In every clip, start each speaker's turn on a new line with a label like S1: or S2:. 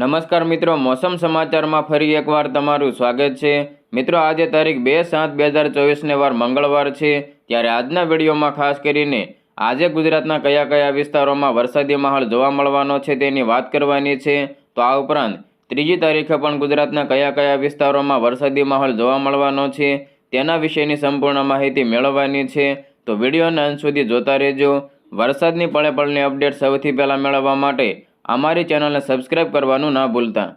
S1: નમસ્કાર મિત્રો, મોસમ સમાચારમાં ફરી એકવાર તમારું સ્વાગત છે. મિત્રો, આજે તારીખ બે સાત બે હજાર ચોવીસને વાર મંગળવાર છે. ત્યારે આજના વિડીયોમાં ખાસ કરીને આજે ગુજરાતના કયા કયા વિસ્તારોમાં વરસાદી માહોલ જોવા મળવાનો છે તેની વાત કરવાની છે. તો આ ઉપરાંત ત્રીજી તારીખે પણ ગુજરાતના કયા કયા વિસ્તારોમાં વરસાદી માહોલ જોવા મળવાનો છે તેના વિશેની સંપૂર્ણ માહિતી મેળવવાની છે. તો વિડીયોના અંત સુધી જોતા રહેજો. વરસાદની પળે પળની અપડેટ સૌથી પહેલાં મેળવવા માટે અમારી ચેનલને સબસ્ક્રાઈબ કરવાનું ના ભૂલતા.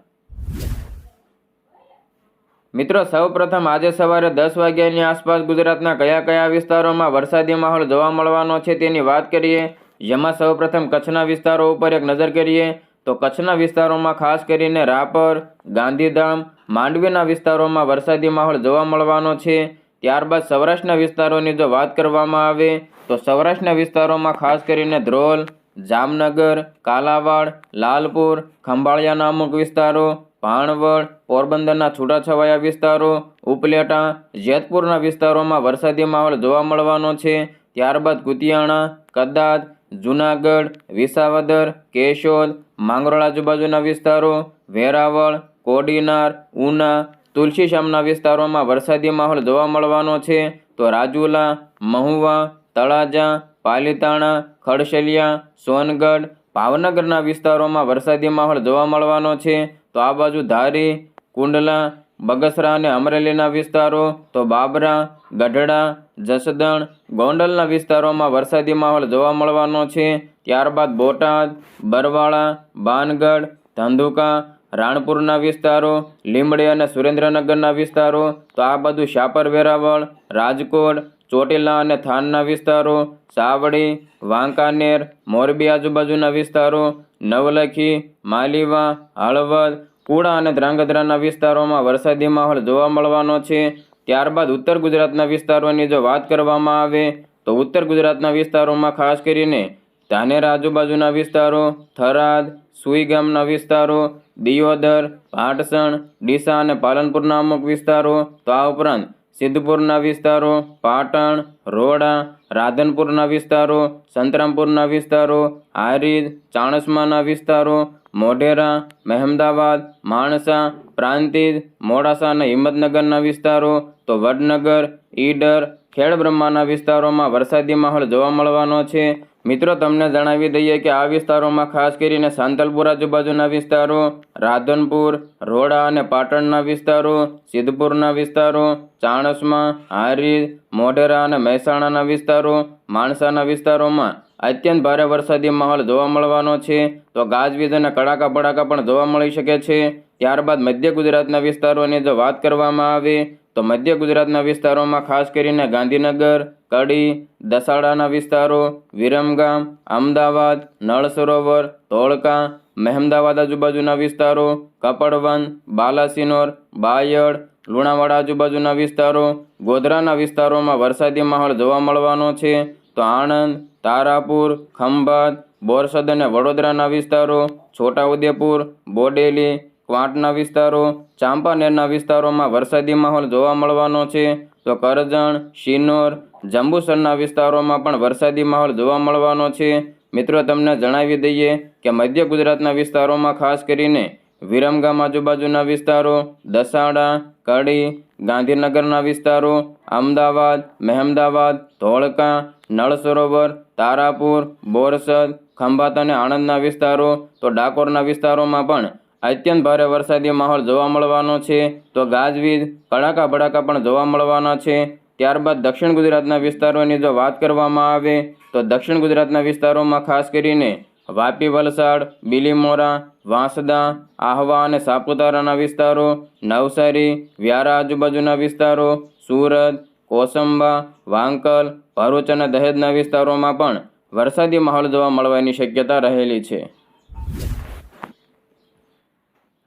S1: મિત્રો, સૌપ્રથમ આજે સવારે દસ વાગ્યાની આસપાસ ગુજરાતના કયા કયા વિસ્તારોમાં વરસાદી માહોલ જોવા મળવાનો છે તેની વાત કરીએ. જેમાં સૌપ્રથમ કચ્છના વિસ્તારો ઉપર એક નજર કરીએ તો કચ્છના વિસ્તારોમાં ખાસ કરીને રાપર, ગાંધીધામ, માંડવીના વિસ્તારોમાં વરસાદી માહોલ જોવા મળવાનો છે. ત્યારબાદ સૌરાષ્ટ્રના વિસ્તારોની જો વાત કરવામાં આવે તો સૌરાષ્ટ્રના વિસ્તારોમાં ખાસ કરીને ધ્રોલ જામનગર, કાલાવાડ, લાલપુર, ખંભાળિયા નામક વિસ્તારો, ભાણવડ, પોરબંદરના છૂટાછવાયા વિસ્તારો, ઉપલેટા, જેતપુરના વિસ્તારોમાં વરસાદી માહોલ જોવા મળવાનો છે. ત્યારબાદ કુતિયાણા કદાદ જુનાગઢ, વિસાવદર, કેશોદ, માંગરોળ આજુબાજુના વિસ્તારો, વેરાવળ, કોડીનાર, ઉના તુલસીશ્યામના વિસ્તારોમાં વરસાદી માહોલ જોવા મળવાનો છે. તો રાજુલા, મહુવા તળાજા, પાલીતાણા, ખડશલિયા, સોનગઢ, ભાવનગરના વિસ્તારોમાં વરસાદી માહોલ જોવા મળવાનો છે. તો આ બાજુ ધારી, કુંડલા, બગસરા અને અમરેલીના વિસ્તારો, તો બાબરા, ગઢડા, જસદણ, ગોંડલના વિસ્તારોમાં વરસાદી માહોલ જોવા મળવાનો છે. ત્યારબાદ બોટાદ, બરવાળા બાનગઢ ધંધુકા, રાણપુરના વિસ્તારો લીમડી અને સુરેન્દ્રનગરના વિસ્તારો, તો આ બધું શાપર વેરાવળ, રાજકોટ ચોટીલા અને થાનના વિસ્તારો, સાવડી, વાંકાનેર, મોરબી આજુબાજુના વિસ્તારો, નવલખી, માલીવા, હળવદ, કુડા અને ધ્રાંગધ્રાના વિસ્તારોમાં વરસાદી માહોલ જોવા મળવાનો છે. ત્યારબાદ ઉત્તર ગુજરાતના વિસ્તારોની જો વાત કરવામાં આવે, તો ઉત્તર ગુજરાતના વિસ્તારોમાં ખાસ કરીને ધાનેરા આજુબાજુના વિસ્તારો, થરાદ, સુઈ ગામના વિસ્તારો, દિયોદર ભાટસણ ડીસા અને પાલનપુરના અમુક વિસ્તારો, તો આ ઉપરાંત સિદ્ધપુરના વિસ્તારો, પાટણ, રોડા, રાધનપુરના વિસ્તારો, સંતરામપુરના વિસ્તારો, હારીજ, ચાણસ્માના વિસ્તારો, મોઢેરા, મહેમદાવાદ, માણસા, પ્રાંતિજ, મોડાસા અને હિંમતનગરના વિસ્તારો, તો વડનગર, ઈડર, ખેડબ્રહ્માના વિસ્તારોમાં વરસાદી માહોલ જોવા મળવાનો છે. મિત્રો, તમને જણાવી દઈએ કે આ વિસ્તારોમાં ખાસ કરીને સાંતલપુર આજુબાજુના વિસ્તારો, રાધનપુર, રોડા અને પાટણના વિસ્તારો, સિદ્ધપુરના વિસ્તારો, ચાણસમાં હારી મોઢેરા અને મહેસાણાના વિસ્તારો, માણસાના વિસ્તારોમાં અત્યંત ભારે વરસાદી માહોલ જોવા મળવાનો છે. તો ગાજવીજ અને કડાકા ભડાકા પણ જોવા મળી શકે છે. ત્યારબાદ મધ્ય ગુજરાતના વિસ્તારોની જો વાત કરવામાં આવે, તો મધ્ય ગુજરાતના વિસ્તારોમાં ખાસ કરીને ગાંધીનગર કડી, દસાડાના વિસ્તારો, વિરમગામ, અમદાવાદ, નળ સરોવર, ધોળકા, મહેમદાવાદ આજુબાજુના વિસ્તારો કપડવન બાલાસિનોર, બાયડ, લુણાવાડા આજુબાજુના વિસ્તારો, ગોધરાના વિસ્તારોમાં વરસાદી માહોલ જોવા મળવાનો છે. તો આણંદ, તારાપુર, ખંભાત, બોરસદ અને વડોદરાના વિસ્તારો, છોટાઉદેપુર, બોડેલી, ક્વાંટના વિસ્તારો, ચાંપાનેરના વિસ્તારોમાં વરસાદી માહોલ જોવા મળવાનો છે. તો કરજણ, શિનોર જંબુસરના વિસ્તારોમાં પણ વરસાદી માહોલ જોવા મળવાનો છે. મિત્રો, તમને જણાવી દઈએ કે મધ્ય ગુજરાતના વિસ્તારોમાં ખાસ કરીને વિરમગામ આજુબાજુના વિસ્તારો, દસાડા, કડી, ગાંધીનગરના વિસ્તારો, અમદાવાદ, મહેમદાવાદ, ધોળકા નળ સરોવર તારાપુર, બોરસદ, ખંભાત અને આણંદના વિસ્તારો, તો ડાકોરના વિસ્તારોમાં પણ અત્યંત ભારે વરસાદી માહોલ જોવા મળવાનો છે. તો ગાજવીજ, કડાકા ભડાકા પણ જોવા મળવાના છે. ત્યારબાદ દક્ષિણ ગુજરાતના વિસ્તારોની જો વાત કરવામાં આવે, તો દક્ષિણ ગુજરાતના વિસ્તારોમાં ખાસ કરીને વાપી, વલસાડ, બિલીમોરા, વાંસદા, આહવા અને સાપુતારાના વિસ્તારો, નવસારી, વ્યારા આજુબાજુના વિસ્તારો, સુરત, કોસંબા, વાંકલ, ભરૂચ અને દહેજના વિસ્તારોમાં પણ વરસાદી માહોલ જોવા મળવાની શક્યતા રહેલી છે.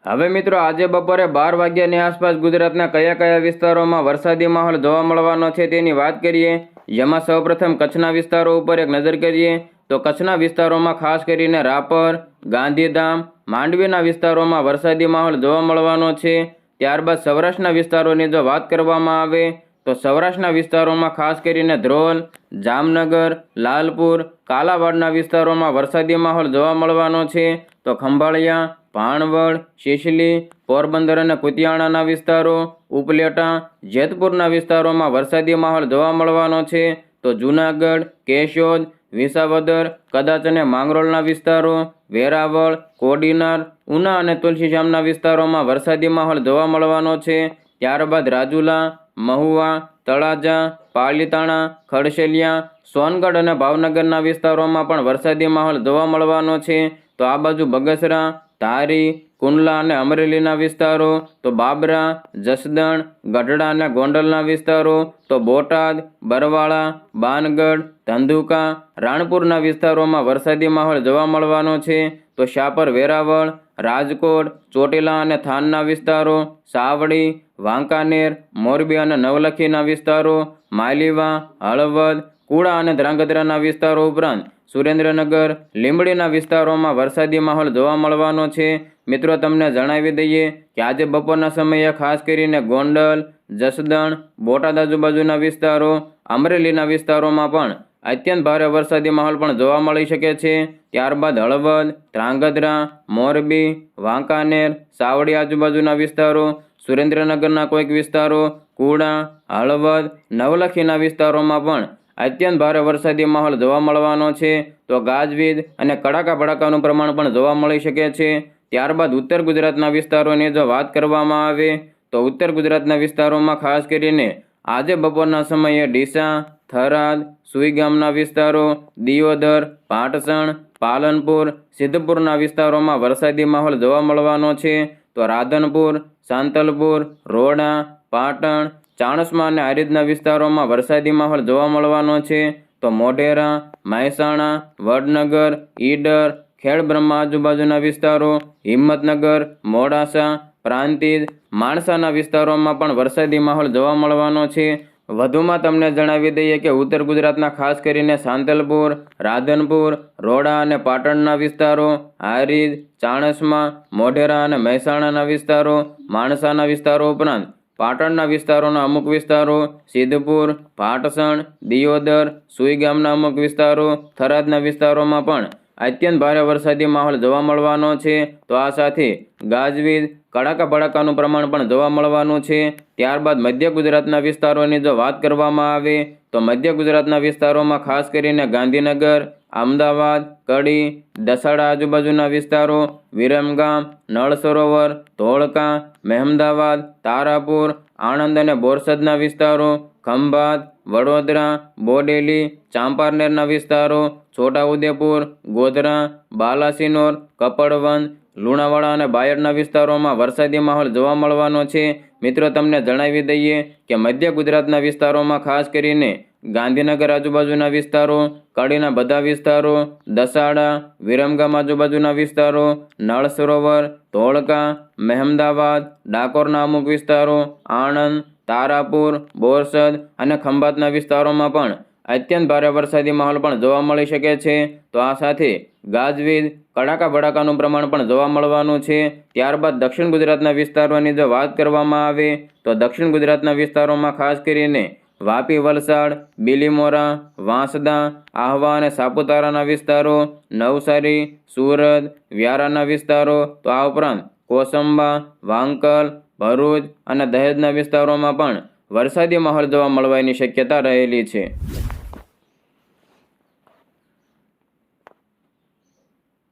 S1: હવે મિત્રો, આજે બપોરે બાર વાગ્યાની આસપાસ ગુજરાતના કયા કયા વિસ્તારોમાં વરસાદી માહોલ જોવા મળવાનો છે તેની વાત કરીએ. જેમાં સૌપ્રથમ કચ્છના વિસ્તારો ઉપર એક નજર કરીએ તો કચ્છના વિસ્તારોમાં ખાસ કરીને રાપર, ગાંધીધામ, માંડવીના વિસ્તારોમાં વરસાદી માહોલ જોવા મળવાનો છે. ત્યારબાદ સૌરાષ્ટ્રના વિસ્તારોની જો વાત કરવામાં આવે તો સૌરાષ્ટ્રના વિસ્તારોમાં ખાસ કરીને ધ્રોલ, જામનગર, લાલપુર, કાલાવાડના વિસ્તારોમાં વરસાદી માહોલ જોવા મળવાનો છે. તો ખંભાળિયા ભાણવડ શિશલી, પોરબંદર અને કુતિયાણાના વિસ્તારો, ઉપલેટા, જેતપુરના વિસ્તારોમાં વરસાદી માહોલ જોવા મળવાનો છે. તો જૂનાગઢ, કેશોદ, વિસાવદર, કદાચ અને માંગરોળના વિસ્તારો, વેરાવળ, કોડીનાર, ઉના અને તુલસીશ્યામના વિસ્તારોમાં વરસાદી માહોલ જોવા મળવાનો છે. ત્યારબાદ રાજુલા, મહુવા, તળાજા, પાલીતાણા, ખડશેલિયા, સોનગઢ અને ભાવનગરના વિસ્તારોમાં પણ વરસાદી માહોલ જોવા મળવાનો છે. તો આ બાજુ બગસરા ધારી કુંડલા અને અમરેલીના વિસ્તારો, તો બાબરા, જસદણ, ગઢડા અને ગોંડલના વિસ્તારો, તો બોટાદ, બરવાળા, બાનગઢ, ધંધુકા, રાણપુરના વિસ્તારોમાં વરસાદી માહોલ જોવા મળવાનો છે. તો શાપર વેરાવળ, રાજકોટ, ચોટીલા અને થાનના વિસ્તારો, સાવડી, વાંકાનેર, મોરબી અને નવલખીના વિસ્તારો, માલીવા, હળવદ કુડા અને ધ્રાંગધ્રાના વિસ્તારો ઉપરાંત સુરેન્દ્રનગર, લીંબડીના વિસ્તારોમાં વરસાદી માહોલ જોવા મળવાનો છે. મિત્રો, તમને જણાવી દઈએ કે આજે બપોરના સમયે ખાસ કરીને ગોંડલ, જસદણ, બોટાદ આજુબાજુના વિસ્તારો, અમરેલીના વિસ્તારોમાં પણ અત્યંત ભારે વરસાદી માહોલ પણ જોવા મળી શકે છે. ત્યારબાદ હળવદ, ધ્રાંગધ્રા, મોરબી, વાંકાનેર, સાવડી આજુબાજુના વિસ્તારો, સુરેન્દ્રનગરના કોઈક વિસ્તારો, કુડા, હળવદ, નવલખીના વિસ્તારોમાં પણ અત્યંત ભારે વરસાદી માહોલ જોવા મળવાનો છે. તો ગાજવીજ અને કડાકા ભડાકાનું પ્રમાણ પણ જોવા મળી શકે છે. ત્યારબાદ ઉત્તર ગુજરાતના વિસ્તારોની જો વાત કરવામાં આવે, તો ઉત્તર ગુજરાતના વિસ્તારોમાં ખાસ કરીને આજે બપોરના સમયે ડીસા, થરાદ સુઈગામના વિસ્તારો, દિયોદર, પાટસણ, પાલનપુર, સિદ્ધપુરના વિસ્તારોમાં વરસાદી માહોલ જોવા મળવાનો છે. તો રાધનપુર, સાંતલપુર, રોડા, પાટણ ચાણસ્મા અને આરિદના વિસ્તારોમાં વરસાદી માહોલ જોવા મળવાનો છે. તો મોઢેરા, મહેસાણા, વડનગર, ઈડર, ખેડબ્રહ્મા આજુબાજુના વિસ્તારો, હિંમતનગર, મોડાસા, પ્રાંતિજ, માણસાના વિસ્તારોમાં પણ વરસાદી માહોલ જોવા મળવાનો છે. વધુમાં તમને જણાવી દઈએ કે ઉત્તર ગુજરાતના ખાસ કરીને સાંતલપુર, રાધનપુર, રોડા અને પાટણના વિસ્તારો હારીજ ચાણસમા, મોઢેરા અને મહેસાણાના વિસ્તારો, માણસાના વિસ્તારો ઉપરાંત પાટણના વિસ્તારોના અમુક વિસ્તારો સિદ્ધપુર, પાટસણ, દિયોદર, સુઈ ગામના અમુક વિસ્તારો, થરાદના વિસ્તારોમાં પણ અત્યંત ભારે વરસાદી માહોલ જોવા મળવાનો છે. તો આ સાથે ગાજવીજ, કડાકા ભડાકાનું પ્રમાણ પણ જોવા મળવાનું છે. ત્યારબાદ મધ્ય ગુજરાતના વિસ્તારોની જો વાત કરવામાં આવે, તો મધ્ય ગુજરાતના વિસ્તારોમાં ખાસ કરીને ગાંધીનગર અમદાવાદ, કડી, દસાડા આજુબાજુના વિસ્તારો, વિરમગામ, નળ સરોવર, ધોળકા, મહેમદાવાદ, તારાપુર, આણંદ અને બોરસદના વિસ્તારો, ખંભાત, વડોદરા, બોડેલી ચાંપારનેરના વિસ્તારો, છોટાઉદેપુર, ગોધરા, બાલાસિનોર કપડવન લુણાવાડા અને બાયડના વિસ્તારોમાં વરસાદી માહોલ જોવા મળવાનો છે. મિત્રો, તમને જણાવી દઈએ કે મધ્ય ગુજરાતના વિસ્તારોમાં ખાસ કરીને ગાંધીનગર આજુબાજુના વિસ્તારો કડીના બધા વિસ્તારો, દસાડા, વિરમગામ આજુબાજુના વિસ્તારો, નળ સરોવર, ધોળકા, મહેમદાવાદ, ડાકોરના અમુક વિસ્તારો, આણંદ, તારાપુર, બોરસદ અને ખંભાતના વિસ્તારોમાં પણ અત્યંત ભારે વરસાદી માહોલ પણ જોવા મળી શકે છે. તો આ સાથે ગાજવીજ, કડાકા ભડાકાનું પ્રમાણ પણ જોવા મળવાનું છે. ત્યારબાદ દક્ષિણ ગુજરાતના વિસ્તારોની જો વાત કરવામાં આવે, તો દક્ષિણ ગુજરાતના વિસ્તારોમાં ખાસ કરીને વાપી વલસાડ, બિલીમોરા, વાંસદા, આહવા અને સાપુતારાના વિસ્તારો, નવસારી, સુરત, વ્યારાના વિસ્તારો. તો આ ઉપરાંત કોસંબા, વાંકલ, ભરૂચ અને દહેજના વિસ્તારોમાં પણ વરસાદી માહોલ જોવા મળવાની શક્યતા રહેલી છે.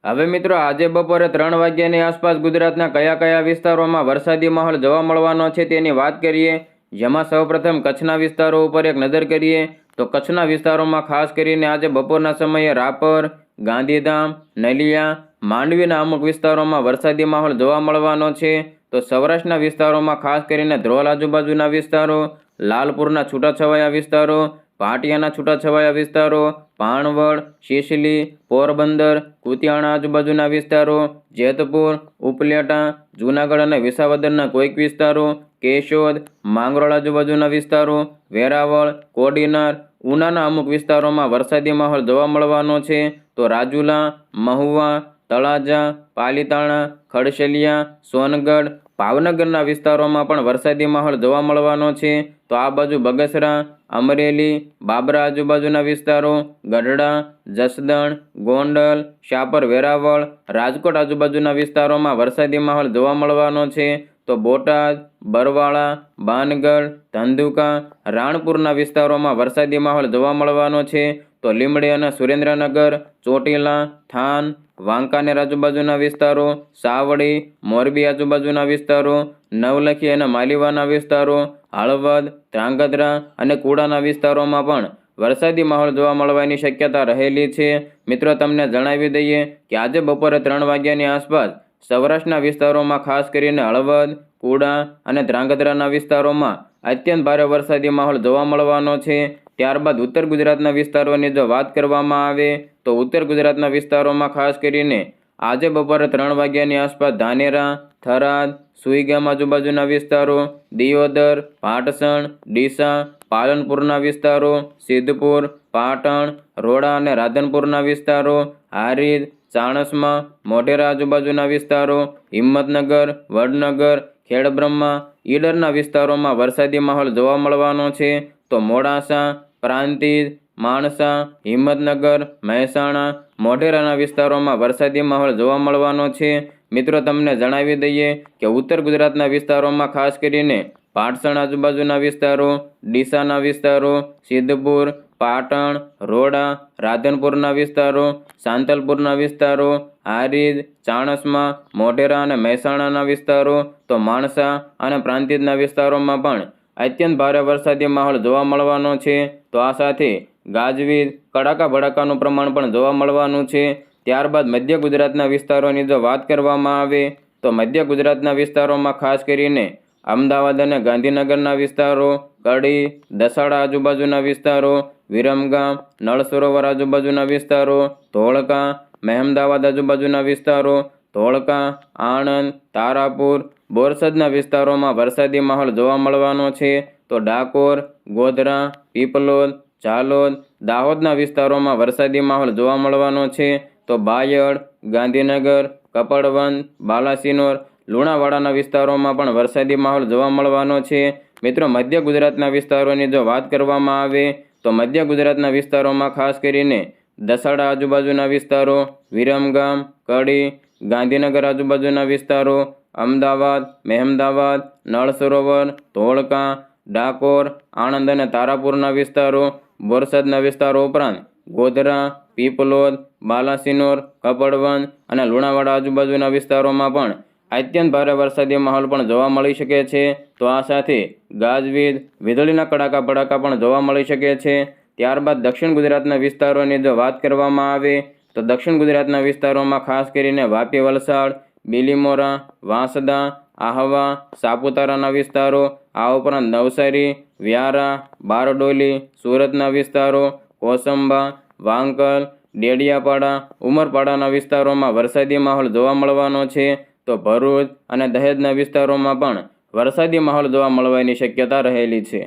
S1: હવે મિત્રો, આજે બપોરે ત્રણ વાગ્યાની આસપાસ ગુજરાતના કયા કયા વિસ્તારોમાં વરસાદી માહોલ જોવા મળવાનો છે તેની વાત કરીએ. જેમાં સૌપ્રથમ કચ્છના વિસ્તારો ઉપર એક નજર કરીએ તો કચ્છના વિસ્તારોમાં ખાસ કરીને આજે બપોરના સમયે રાપર, ગાંધીધામ, નલિયા, માંડવીના અમુક વિસ્તારોમાં વરસાદી માહોલ જોવા મળવાનો છે. તો સૌરાષ્ટ્રના વિસ્તારોમાં ખાસ કરીને ધ્રોલ આજુબાજુના વિસ્તારો, લાલપુરના છૂટાછવાયા વિસ્તારો, ભાટિયાના છૂટાછવાયા વિસ્તારો પાણવડ શિશલી, પોરબંદર, કુતિયાણા આજુબાજુના વિસ્તારો, જેતપુર, ઉપલેટા, જૂનાગઢ અને વિસાવદરના કોઈક વિસ્તારો કેશોદ, માંગરોળ આજુબાજુના વિસ્તારો, વેરાવળ, કોડીનાર, ઉનાના અમુક વિસ્તારોમાં વરસાદી માહોલ જોવા મળવાનો છે. તો રાજુલા, મહુવા, તળાજા, પાલીતાણા, ખડશેલિયા, સોનગઢ, ભાવનગરના વિસ્તારોમાં પણ વરસાદી માહોલ જોવા મળવાનો છે. તો આ બાજુ બગસરા, અમરેલી, બાબરા આજુબાજુના વિસ્તારો, ગઢડા, જસદણ, ગોંડલ, શાપર, વેરાવળ, રાજકોટ આજુબાજુના વિસ્તારોમાં વરસાદી માહોલ જોવા મળવાનો છે. તો બોટાદ, બરવાળા, બાનગઢ, ધંધુકા, રાણપુરના વિસ્તારોમાં વરસાદી માહોલ જોવા મળવાનો છે. તો લીમડી અને સુરેન્દ્રનગર, ચોટીલા, થાન વાંકાનેર આજુબાજુના વિસ્તારો, સાવડી, મોરબી આજુબાજુના વિસ્તારો, નવલખી અને માલીવાના વિસ્તારો, હળવદ, ધ્રાંગધ્રા અને કુડાના વિસ્તારોમાં પણ વરસાદી માહોલ જોવા મળવાની શક્યતા રહેલી છે. મિત્રો, તમને જણાવી દઈએ કે આજે બપોરે ત્રણ વાગ્યાની આસપાસ સૌરાષ્ટ્રના વિસ્તારોમાં ખાસ કરીને હળવદ, કુડા અને ધ્રાંગધ્રાના વિસ્તારોમાં અત્યંત ભારે વરસાદી માહોલ જોવા મળવાનો છે. ત્યારબાદ ઉત્તર ગુજરાતના વિસ્તારોની જો વાત કરવામાં આવે તો ઉત્તર ગુજરાતના વિસ્તારોમાં ખાસ કરીને આજે બપોરે ત્રણ વાગ્યાની આસપાસ ધાનેરા, થરાદ, સુઈગામ આજુબાજુના વિસ્તારો, દિયોદર, પાટસણ, ડીસા, પાલનપુરના વિસ્તારો, સિદ્ધપુર, પાટણ, રોડા અને રાધનપુરના વિસ્તારો હારીજ ચાણસમા મોઢેરા આજુબાજુના વિસ્તારો, હિંમતનગર, વડનગર, ખેડબ્રહ્મા, ઈડરના વિસ્તારોમાં વરસાદી માહોલ જોવા મળવાનો છે. તો મોડાસા, પ્રાંતિજ, માણસા, હિંમતનગર, મહેસાણા મોઢેરાના વિસ્તારોમાં વરસાદી માહોલ જોવા મળવાનો છે. મિત્રો, તમને જણાવી દઈએ કે ઉત્તર ગુજરાતના વિસ્તારોમાં ખાસ કરીને પાટસણ આજુબાજુના વિસ્તારો, ડીસાના વિસ્તારો, સિદ્ધપુર પાટણ, રોડા, રાધનપુરના વિસ્તારો, સાંતલપુરના વિસ્તારો, હારીજ, ચાણસમા, મોઢેરા અને મહેસાણાના વિસ્તારો, તો માણસા અને પ્રાંતિજના વિસ્તારોમાં પણ અત્યંત ભારે વરસાદી માહોલ જોવા મળવાનો છે. તો આ સાથે ગાજવીજ, કડાકા ભડાકાનું પ્રમાણ પણ જોવા મળવાનું છે. ત્યારબાદ મધ્ય ગુજરાતના વિસ્તારોની જો વાત કરવામાં આવે, તો મધ્ય ગુજરાતના વિસ્તારોમાં ખાસ કરીને અમદાવાદ અને ગાંધીનગરના વિસ્તારો, કડી, દસાડા આજુબાજુના વિસ્તારો વિરમગામ નળ સરોવર આજુબાજુના વિસ્તારો, ધોળકા, મહેમદાવાદ આજુબાજુના વિસ્તારો, ધોળકા, આણંદ, તારાપુર, બોરસદના વિસ્તારોમાં વરસાદી માહોલ જોવા મળવાનો છે. તો ડાકોર, ગોધરા, પીપલોદ, ઝાલોદ, દાહોદના વિસ્તારોમાં વરસાદી માહોલ જોવા મળવાનો છે. તો બાયડ, ગાંધીનગર, કપડવંત, બાલાસિનોર, લુણાવાડાના વિસ્તારોમાં પણ વરસાદી માહોલ જોવા મળવાનો છે. મિત્રો, મધ્ય ગુજરાતના વિસ્તારોની જો વાત કરવામાં આવે તો મધ્ય ગુજરાતના વિસ્તારોમાં ખાસ કરીને દસાડા આજુબાજુના વિસ્તારો, વિરમગામ, કડી, ગાંધીનગર આજુબાજુના વિસ્તારો, અમદાવાદ, મહેમદાવાદ નળ સરોવર ધોળકા, ડાકોર, આણંદ અને તારાપુરના વિસ્તારો, બોરસદના વિસ્તારો ઉપરાંત ગોધરા, પીપલોદ, બાલાસિનોર કપડવન અને લુણાવાડા આજુબાજુના વિસ્તારોમાં પણ અત્યંત ભારે વરસાદી માહોલ પણ જોવા મળી શકે છે. તો આ સાથે ગાજવીજ, વીજળીના કડાકા ભડાકા પણ જોવા મળી શકે છે. ત્યારબાદ દક્ષિણ ગુજરાતના વિસ્તારોની જો વાત કરવામાં આવે, તો દક્ષિણ ગુજરાતના વિસ્તારોમાં ખાસ કરીને વાપી, વલસાડ, બીલીમોરા, વાંસદા, આહવા, સાપુતારાના વિસ્તારો, આ ઉપરાંત નવસારી, વ્યારા, બારડોલી, સુરતના વિસ્તારો, કોસંબા, વાંકલ, ડેડિયાપાડા, ઉમરપાડાના વિસ્તારોમાં વરસાદી માહોલ જોવા મળવાનો છે. તો ભરૂચ અને દહેજના વિસ્તારોમાં પણ વરસાદી માહોલ જોવા મળવાની શક્યતા રહેલી છે.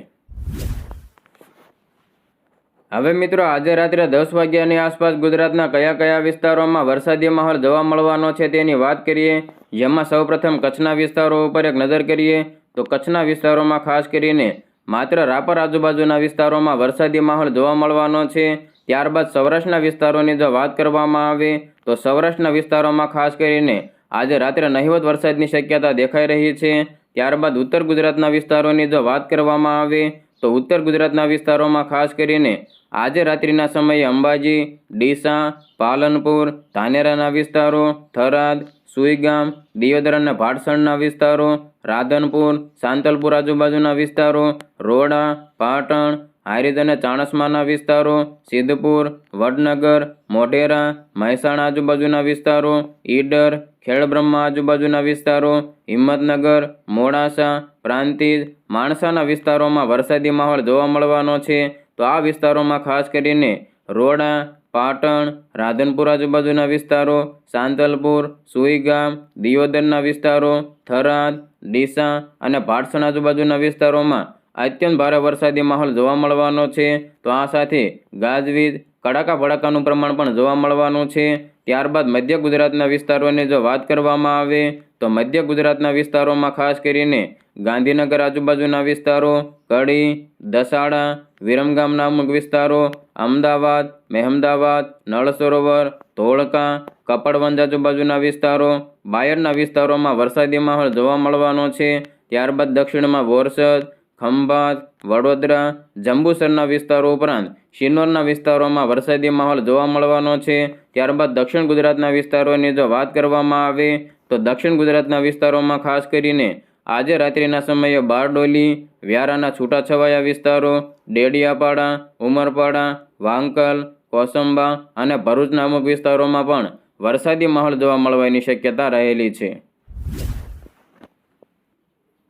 S1: હવે મિત્રો, આજે રાત્રે દસ વાગ્યાની આસપાસ ગુજરાતના કયા કયા વિસ્તારોમાં વરસાદી માહોલ જોવા મળવાનો છે તેની વાત કરીએ, જેમાં સૌપ્રથમ કચ્છના વિસ્તારો ઉપર એક નજર કરીએ, તો કચ્છના વિસ્તારોમાં ખાસ કરીને માત્ર રાપર આજુબાજુના વિસ્તારોમાં વરસાદી માહોલ જોવા મળવાનો છે. ત્યારબાદ સૌરાષ્ટ્રના વિસ્તારોની જો વાત કરવામાં આવે, તો સૌરાષ્ટ્રના વિસ્તારોમાં ખાસ કરીને આજે રાત્રે નહિવત વરસાદની શક્યતા દેખાઈ રહી છે. ત્યારબાદ ઉત્તર ગુજરાતના વિસ્તારોની જો વાત કરવામાં આવે, તો ઉત્તર ગુજરાતના વિસ્તારોમાં ખાસ કરીને આજે રાત્રિના સમયે અંબાજી, ડીસા, પાલનપુર, ધાનેરાના વિસ્તારો, થરાદ, સુઈગામ દિયોદરાના ભાડસણના વિસ્તારો, રાધનપુર, સાંતલપુર આજુબાજુના વિસ્તારો, રોડા, પાટણ હારીજ અને ચાણસમાના વિસ્તારો, સિદ્ધપુર, વડનગર, મોઢેરા, મહેસાણા આજુબાજુના વિસ્તારો, ઈડર ખેડબ્રહ્મા આજુબાજુના વિસ્તારો, હિંમતનગર, મોડાસા, પ્રાંતિજ, માણસાના વિસ્તારોમાં વરસાદી માહોલ જોવા મળવાનો છે. તો આ વિસ્તારોમાં ખાસ કરીને રોડા, પાટણ, રાધનપુર આજુબાજુના વિસ્તારો, સાંતલપુર, સુઈગામ, દિયોદરના વિસ્તારો, થરાદ, ડીસા અને ભાટસણ આજુબાજુના વિસ્તારોમાં અત્યંત ભારે વરસાદી માહોલ જોવા મળવાનો છે. તો આ સાથે ગાજવીજ, કડાકા ભડાકાનું પ્રમાણ પણ જોવા મળવાનું છે. ત્યારબાદ મધ્ય ગુજરાતના વિસ્તારોની જો વાત કરવામાં આવે, તો મધ્ય ગુજરાતના વિસ્તારોમાં ખાસ કરીને ગાંધીનગર આજુબાજુના વિસ્તારો, કડી, દસાડા, વિરમગામ નામક વિસ્તારો, અમદાવાદ, મહેમદાવાદ નળ સરોવર ધોળકા, કપડવંજ આજુબાજુના વિસ્તારો, બાયડના વિસ્તારોમાં વરસાદી માહોલ જોવા મળવાનો છે. ત્યારબાદ દક્ષિણમાં બોરસદ ખંભાત, વડોદરા, જંબુસરના વિસ્તારો ઉપરાંત શિનોરના વિસ્તારોમાં વરસાદી માહોલ જોવા મળવાનો છે. ત્યારબાદ દક્ષિણ ગુજરાતના વિસ્તારોની જો વાત કરવામાં આવે, તો દક્ષિણ ગુજરાતના વિસ્તારોમાં ખાસ કરીને આજે રાત્રિના સમયે બારડોલી, વ્યારાના છૂટાછવાયા વિસ્તારો, ડેડિયાપાડા, ઉમરપાડા, વાંકલ, કોસંબા અને ભરૂચના અમુક વિસ્તારોમાં પણ વરસાદી માહોલ જોવા મળવાની શક્યતા રહેલી છે.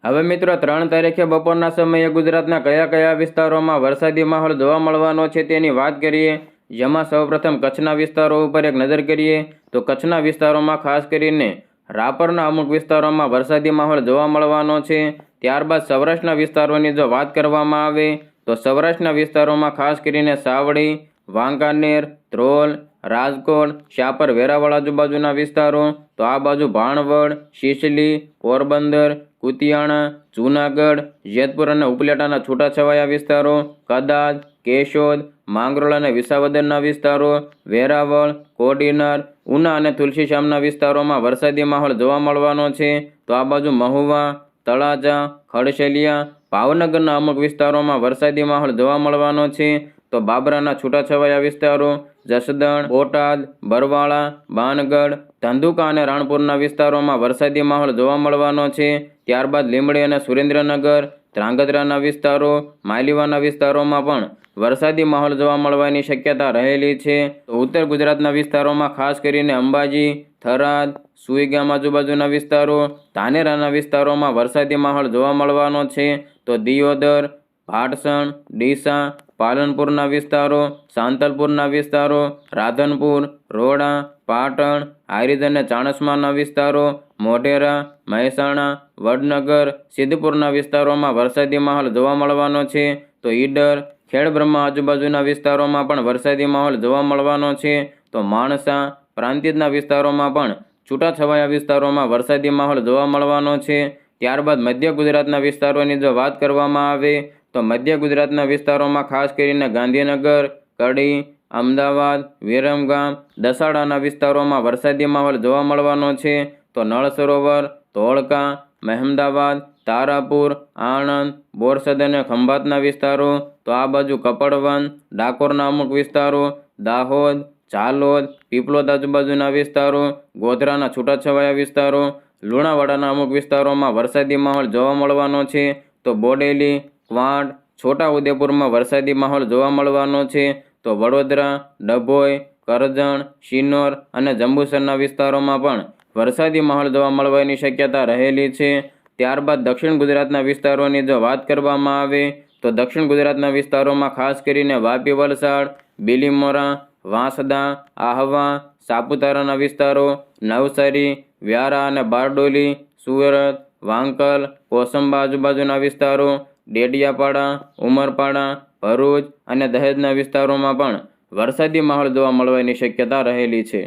S1: હવે મિત્રો, ત્રણ તારીખે બપોરના સમયે ગુજરાતના કયા કયા વિસ્તારોમાં વરસાદી માહોલ જોવા મળવાનો છે તેની વાત કરીએ. જેમાં સૌપ્રથમ કચ્છના વિસ્તારો ઉપર એક નજર કરીએ તો કચ્છના વિસ્તારોમાં ખાસ કરીને રાપરના અમુક વિસ્તારોમાં વરસાદી માહોલ જોવા મળવાનો છે. ત્યારબાદ સૌરાષ્ટ્રના વિસ્તારોની જો વાત કરવામાં આવે તો સૌરાષ્ટ્રના વિસ્તારોમાં ખાસ કરીને સાવડી, વાંકાનેર, ધ્રોલ, રાજકોટ શાપર વેરાવળ આજુબાજુના વિસ્તારો. તો આ બાજુ ભાણવડ, શીશલી, પોરબંદર કુતિયાણા, જૂનાગઢ, જેતપુર અને ઉપલેટાના છૂટાછવાયા વિસ્તારો, કદાચ, કેશોદ, માંગરોળ અને વિસાવદરના વિસ્તારો, વેરાવળ, કોડીનાર, ઉના અને તુલસીશ્યામના વિસ્તારોમાં વરસાદી માહોલ જોવા મળવાનો છે. તો આ બાજુ મહુવા, તળાજા, ખડશેલિયા, ભાવનગરના અમુક વિસ્તારોમાં વરસાદી માહોલ જોવા મળવાનો છે. તો બાબરાના છૂટાછવાયા વિસ્તારો, જસદણ, બોટાદ, બરવાળા, બાનગઢ, ધંધુકા અને રાણપુરના વિસ્તારોમાં વરસાદી માહોલ જોવા મળવાનો છે. ત્યારબાદ લીંબડી અને સુરેન્દ્રનગર, ધ્રાંગધ્રાના વિસ્તારો માલીવાના વિસ્તારોમાં પણ વરસાદી માહોલ જોવા મળવાની શક્યતા રહેલી છે. ઉત્તર ગુજરાતના વિસ્તારોમાં ખાસ કરીને અંબાજી, થરાદ, સુઈગામ આજુબાજુના વિસ્તારો, ધાનેરાના વિસ્તારોમાં વરસાદી માહોલ જોવા મળવાનો છે. તો દિયોદર, ભાટસણ, ડીસા પાલનપુરના વિસ્તારો, સાંતલપુરના વિસ્તારો, રાધનપુર, રોડા, પાટણ, હારીજ અને ચાણસ્માના વિસ્તારો, મોઢેરા, મહેસાણા, વડનગર, સિદ્ધપુરના વિસ્તારોમાં વરસાદી માહોલ જોવા મળવાનો છે. તો ઈડર, ખેડબ્રહ્મા આજુબાજુના વિસ્તારોમાં પણ વરસાદી માહોલ જોવા મળવાનો છે. તો માણસા, પ્રાંતિજના વિસ્તારોમાં પણ છૂટાછવાયા વિસ્તારોમાં વરસાદી માહોલ જોવા મળવાનો છે. ત્યારબાદ મધ્ય ગુજરાતના વિસ્તારોની જો વાત કરવામાં આવે તો મધ્ય ગુજરાતના વિસ્તારોમાં ખાસ કરીને ગાંધીનગર, કડી, અમદાવાદ વિરમગામ દસાડાના વિસ્તારોમાં વરસાદી માહોલ જોવા મળવાનો છે. તો નળ સરોવર, ધોળકા, મહેમદાવાદ, તારાપુર, આણંદ, બોરસદ અને ખંભાતના વિસ્તારો. તો આ બાજુ કપડવન ડાકોરના અમુક વિસ્તારો, દાહોદ ચાલોદ પીપલોદ આજુબાજુના વિસ્તારો, ગોધરાના છૂટાછવાયા વિસ્તારો, લુણાવાડાના અમુક વિસ્તારોમાં વરસાદી માહોલ જોવા મળવાનો છે. તો બોડેલી ક્વાંટ છોટા ઉદેપુરમાં વરસાદી માહોલ જોવા મળવાનો છે, તો વડોદરા, ડભોઈ, કરજણ, શિનોર અને જંબુસરના વિસ્તારોમાં પણ વરસાદી માહોલ જોવા મળવાની શક્યતા રહેલી છે. ત્યારબાદ દક્ષિણ ગુજરાતના વિસ્તારોની જો વાત કરવામાં આવે, તો દક્ષિણ ગુજરાતના વિસ્તારોમાં ખાસ કરીને વાપી, વલસાડ, બિલીમોરા, વાંસદા, આહવા, સાપુતારાના વિસ્તારો, નવસારી, વ્યારા અને બારડોલી, સુરત, વાંકલ, કોસંબા આજુબાજુના વિસ્તારો ડેડિયાપાડા ઉમરપાડા ભરૂચ અને દહેજના વિસ્તારોમાં પણ વરસાદી માહોલ જોવા મળવાની શક્યતા રહેલી છે.